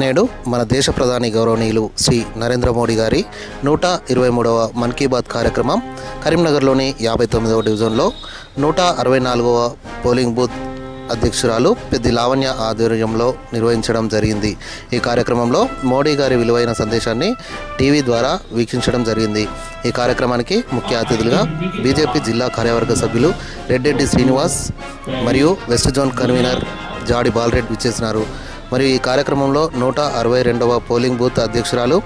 నేడు మన దేశ ప్రధాని గౌరవనీయులు శ్రీ నరేంద్ర మోడీ గారి నూట ఇరవై మూడవ మన్ కీ బాత్ కార్యక్రమం కరీంనగర్లోని యాభై తొమ్మిదవ డివిజన్లో నూట అరవై నాలుగవ పోలింగ్ బూత్ అధ్యక్షురాలు పెద్ది లావణ్య ఆధ్వర్యంలో నిర్వహించడం జరిగింది. ఈ కార్యక్రమంలో మోడీ గారి విలువైన సందేశాన్ని టీవీ ద్వారా వీక్షించడం జరిగింది. ఈ కార్యక్రమానికి ముఖ్య అతిథులుగా బీజేపీ జిల్లా కార్యవర్గ సభ్యులు రెడ్డెడ్డి శ్రీనివాస్ మరియు west zone convener Jadi Balareddy విచ్చేసినారు. మరియు ఈ కార్యక్రమంలో నూట అరవై రెండవ పోలింగ్ బూత్ అధ్యక్షురాలు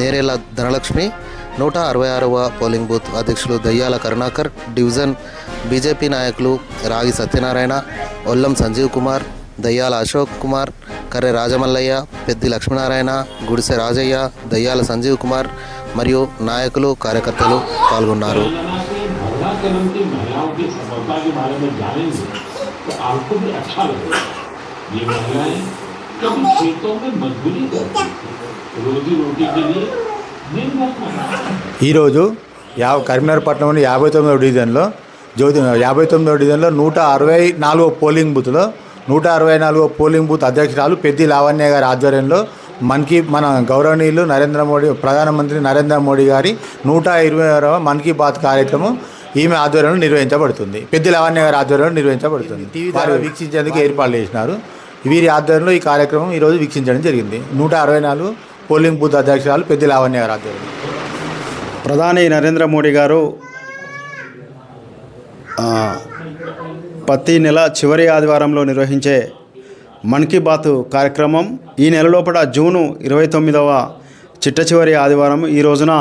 నేరేళ్ల ధనలక్ష్మి నూట అరవై ఆరవ పోలింగ్ బూత్ అధ్యక్షులు దయ్యాల కరుణాకర్ డివిజన్ బీజేపీ నాయకులు రాగి సత్యనారాయణ ఒల్లం సంజీవ్ కుమార్ దయ్యాల అశోక్ కుమార్ కర్రె రాజమల్లయ్య పెద్ది లక్ష్మీనారాయణ గుడిసె రాజయ్య దయ్యాల సంజీవ్ కుమార్ మరియు నాయకులు కార్యకర్తలు పాల్గొన్నారు महिला कदम की महिलाओं की सफलता के बारे में जानेंगे तो आपको भी अच्छा लगेगा ये महिलाएं कभी खेतों में मजदूरी करती थी रोजी रोटी के लिए दिन रात मेहनत ఈరోజు యా కరీంనగర్ పట్టణంలోని యాభై తొమ్మిదవ డివిజన్లో జ్యోతి యాభై తొమ్మిదవ డివిజన్లో నూట అరవై నాలుగో పోలింగ్ బూత్లో నూట అరవై నాలుగో పోలింగ్ బూత్ అధ్యక్షురాలు పెద్ది లావణ్య గారి ఆధ్వర్యంలో మన్ కీ మన గౌరవనీయులు నరేంద్ర మోడీ ప్రధానమంత్రి నరేంద్ర మోడీ గారి నూట ఇరవై ఆరవ మన్ కీ బాత్ కార్యక్రమం ఈమె ఆధ్వర్యంలో నిర్వహించబడుతుంది పెద్ది లావణ్య గారి ఆధ్వర్యంలో నిర్వహించబడుతుంది టీవీ ద్వారా వీక్షించేందుకు ఏర్పాట్లు చేసినారు వీరి ఆధ్వర్యంలో ఈ కార్యక్రమం ఈరోజు వీక్షించడం జరిగింది. నూట అరవై నాలుగు పోలింగ్ బూత్ అధ్యక్షురాలు పెద్ది లావణ్య గారు ఆధ్వర్యంలో. ప్రధాని నరేంద్ర మోడీ గారు ప్రతి నెల చివరి ఆదివారంలో నిర్వహించే మన్ కీ బాత్ కార్యక్రమం ఈ నెల లోపల జూను ఇరవై తొమ్మిదవ చిట్ట చివరి ఆదివారం ఈ రోజున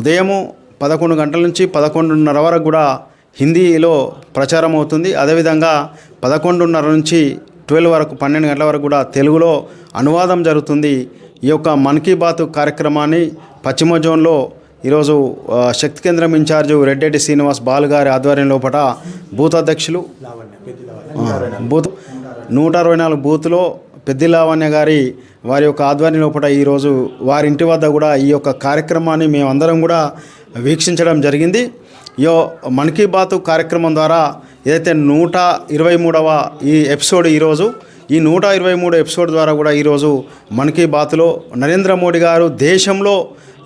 ఉదయము పదకొండు గంటల నుంచి పదకొండున్నర వరకు కూడా హిందీలో ప్రచారం అవుతుంది. అదేవిధంగా పదకొండున్నర నుంచి ట్వెల్వ్ వరకు పన్నెండు గంటల వరకు కూడా తెలుగులో అనువాదం జరుగుతుంది. ఈ యొక్క మన్ కీ బాత్ కార్యక్రమాన్ని పశ్చిమ జోన్లో ఈరోజు శక్తి కేంద్రం ఇన్ఛార్జు రెడ్డెడ్డి శ్రీనివాస్ బాలు గారి ఆధ్వర్యం లోపల బూత్ అధ్యక్షులు బూత్ నూట అరవై నాలుగు బూత్లో పెద్ది లావణ్య గారి వారి యొక్క ఆధ్వర్యం లోపల ఈరోజు వారి ఇంటి వద్ద కూడా ఈ యొక్క కార్యక్రమాన్ని మేమందరం కూడా వీక్షించడం జరిగింది. యో మన్ కీ బాత్ కార్యక్రమం ద్వారా ఏదైతే నూట ఇరవై మూడవ ఈ ఎపిసోడ్ ఈరోజు ఈ నూట ఇరవై మూడు ఎపిసోడ్ ద్వారా కూడా ఈరోజు మన్ కీ బాత్లో నరేంద్ర మోడీ గారు దేశంలో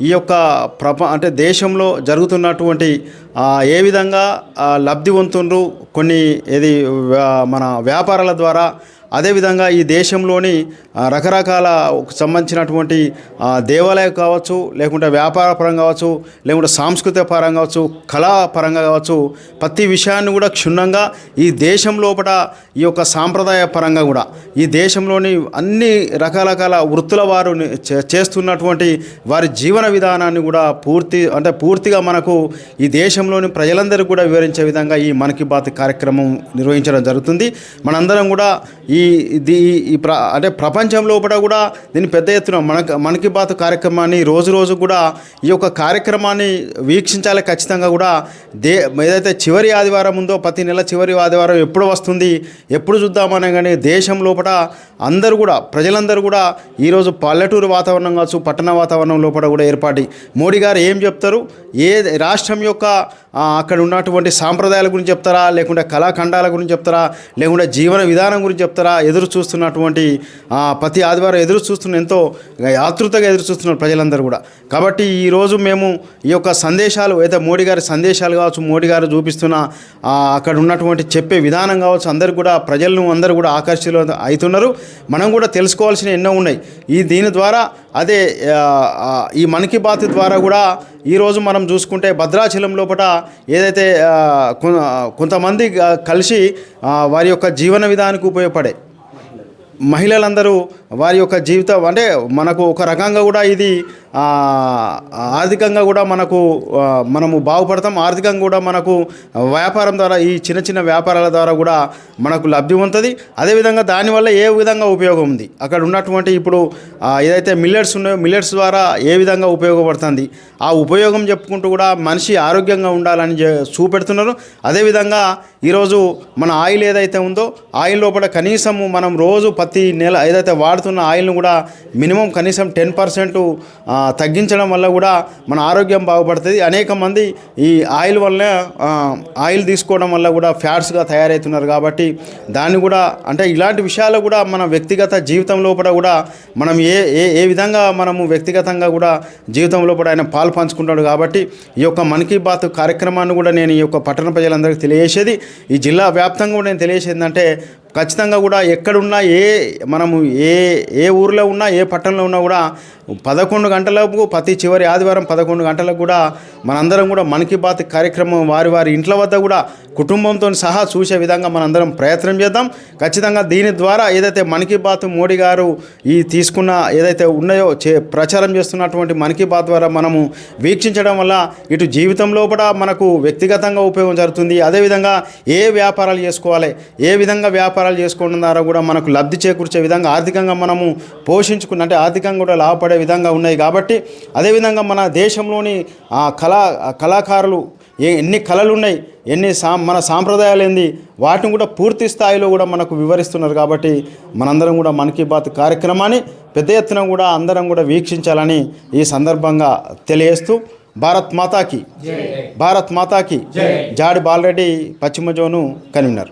ఈ యొక్క ప్రప అంటే దేశంలో జరుగుతున్నటువంటి ఏ విధంగా లబ్ధి పొందుతుండ్రు కొన్ని ఏది వ్యా- మన వ్యాపారాల ద్వారా అదేవిధంగా ఈ దేశంలోని రకరకాల సంబంధించినటువంటి దేవాలయం కావచ్చు లేకుంటే వ్యాపార పరంగా కావచ్చు లేకుంటే సాంస్కృతిక పరంగా కావచ్చు కళా పరంగా కావచ్చు ప్రతి విషయాన్ని కూడా క్షుణ్ణంగా ఈ దేశం లోపల ఈ యొక్క సాంప్రదాయ పరంగా కూడా ఈ దేశంలోని అన్ని రకరకాల వృత్తుల వారు చే- చేస్తున్నటువంటి వారి జీవన విధానాన్ని కూడా పూర్తి అంటే పూర్తిగా మనకు ఈ దేశంలోని ప్రజలందరికీ కూడా వివరించే విధంగా ఈ మన్ కీ బాత్ కార్యక్రమం నిర్వహించడం జరుగుతుంది. మనందరం కూడా ఈ ఇది ఈ ప్ర అంటే ప్రపంచం లోపల కూడా దీన్ని పెద్ద ఎత్తున మన మనకి బాత్ కార్యక్రమాన్ని రోజు రోజు కూడా ఈ యొక్క కార్యక్రమాన్ని వీక్షించాలి ఖచ్చితంగా కూడా. దే ఏదైతే చివరి ఆదివారం ఉందో ప్రతి నెల చివరి ఆదివారం ఎప్పుడు వస్తుంది ఎప్పుడు చూద్దామనే కానీ దేశం లోపల అందరూ కూడా ప్రజలందరూ కూడా ఈరోజు పల్లెటూరు వాతావరణం కావచ్చు పట్టణ వాతావరణం లోపల కూడా ఏర్పాటు. మోడీ గారు ఏం చెప్తారు? ఏ రాష్ట్రం యొక్క అక్కడ ఉన్నటువంటి సాంప్రదాయాల గురించి చెప్తారా? లేకుంటే కళాఖండాల గురించి చెప్తారా? లేకుంటే జీవన విధానం గురించి చెప్తారా? ఎదురు చూస్తున్నటువంటి ప్రతి ఆదివారం ఎదురు చూస్తున్న ఎంతో ఆతృతగా ఎదురు చూస్తున్నారు ప్రజలందరూ కూడా. కాబట్టి ఈరోజు మేము ఈ యొక్క సందేశాలు అయితే మోడీ గారి సందేశాలు కావచ్చు మోడీ గారు చూపిస్తున్న అక్కడ ఉన్నటువంటి చెప్పే విధానం కావచ్చు అందరు కూడా ప్రజలను అందరూ కూడా ఆకర్షితులు అవుతున్నారు. మనం కూడా తెలుసుకోవాల్సిన ఎన్నో ఉన్నాయి. ఈ దీని ద్వారా అదే ఈ మన్ కీ బాత్ ద్వారా కూడా ఈరోజు మనం చూసుకుంటే భద్రాచలం లోపల ఏదైతే కొంతమంది కలిసి వారి యొక్క జీవన విధానానికి ఉపయోగపడే మహిళలందరూ వారి యొక్క జీవితం అంటే మనకు ఒక రకంగా కూడా ఇది ఆర్థికంగా కూడా మనకు మనము బాగుపడతాం. ఆర్థికంగా కూడా మనకు వ్యాపారం ద్వారా ఈ చిన్న చిన్న వ్యాపారాల ద్వారా కూడా మనకు లబ్ధి ఉంటుంది అదేవిధంగా దానివల్ల ఏ విధంగా ఉపయోగం ఉంది? అక్కడ ఉన్నటువంటి ఇప్పుడు ఏదైతే మిల్లెట్స్ ఉన్నాయో మిల్లెట్స్ ద్వారా ఏ విధంగా ఉపయోగపడుతుంది? ఆ ఉపయోగం చెప్పుకుంటూ కూడా మనిషి ఆరోగ్యంగా ఉండాలని చూపెడుతున్నారు. అదేవిధంగా ఈరోజు మన ఆయిల్ ఏదైతే ఉందో ఆయిల్ లోపల కనీసము మనం రోజు ప్రతి నెల ఏదైతే వాడుతున్న ఆయిల్ను కూడా మినిమం కనీసం టెన్ పర్సెంట్ తగ్గించడం వల్ల కూడా మన ఆరోగ్యం బాగుపడుతుంది. అనేక మంది ఈ ఆయిల్ వల్ల ఆయిల్ తీసుకోవడం వల్ల కూడా ఫ్యాట్స్గా తయారవుతున్నారు కాబట్టి దాన్ని కూడా అంటే ఇలాంటి విషయాలు కూడా మన వ్యక్తిగత జీవితం లోపల కూడా మనం ఏ ఏ ఏ విధంగా మనము వ్యక్తిగతంగా కూడా జీవితం లోపల ఆయన పాలు పంచుకుంటాడు కాబట్టి ఈ యొక్క మన్ కీ బాత్ కార్యక్రమాన్ని కూడా నేను ఈ యొక్క పట్టణ ప్రజలందరికీ తెలియజేసేది. ఈ జిల్లా వ్యాప్తంగా కూడా నేను తెలియజేసేది అంటే ఖచ్చితంగా కూడా ఎక్కడున్నా ఏ మనము ఏ ఏ ఊరిలో ఉన్నా ఏ పట్టణంలో ఉన్నా కూడా పదకొండు గంటలకు ప్రతి చివరి ఆదివారం పదకొండు గంటలకు కూడా మనందరం కూడా మన్ కీ బాత్ కార్యక్రమం వారి వారి ఇంట్ల వద్ద కూడా కుటుంబంతో సహా చూసే విధంగా మనందరం ప్రయత్నం చేద్దాం. ఖచ్చితంగా దీని ద్వారా ఏదైతే మన్ కీ బాత్ మోడీ గారు ఈ తీసుకున్న ఏదైతే ఉన్నాయో చే ప్రచారం చేస్తున్నటువంటి మన్ కీ బాత్ ద్వారా మనము వీక్షించడం వల్ల ఇటు జీవితం లోపల మనకు వ్యక్తిగతంగా ఉపయోగం జరుగుతుంది. అదేవిధంగా ఏ వ్యాపారాలు చేసుకోవాలి ఏ విధంగా వ్యాపారాలు చేసుకోవడం ద్వారా కూడా మనకు లబ్ధి చేకూర్చే విధంగా ఆర్థికంగా మనము పోషించుకున్న అంటే ఆర్థికంగా కూడా లాభపడే విధంగా ఉన్నాయి కాబట్టి అదేవిధంగా మన దేశంలోని ఆ కళా కళాకారులు ఏ ఎన్ని కళలు ఉన్నాయి ఎన్ని సా మన సాంప్రదాయాలు ఏంది వాటిని కూడా పూర్తి స్థాయిలో కూడా మనకు వివరిస్తున్నారు కాబట్టి మనందరం కూడా మన్ కీ బాత్ కార్యక్రమాన్ని పెద్ద ఎత్తున కూడా అందరం కూడా వీక్షించాలని ఈ సందర్భంగా తెలియజేస్తూ భారత్ మాతాకి భారత్ మాతాకి జాడి బాలరెడ్డి పశ్చిమ జోను కన్వీనర్.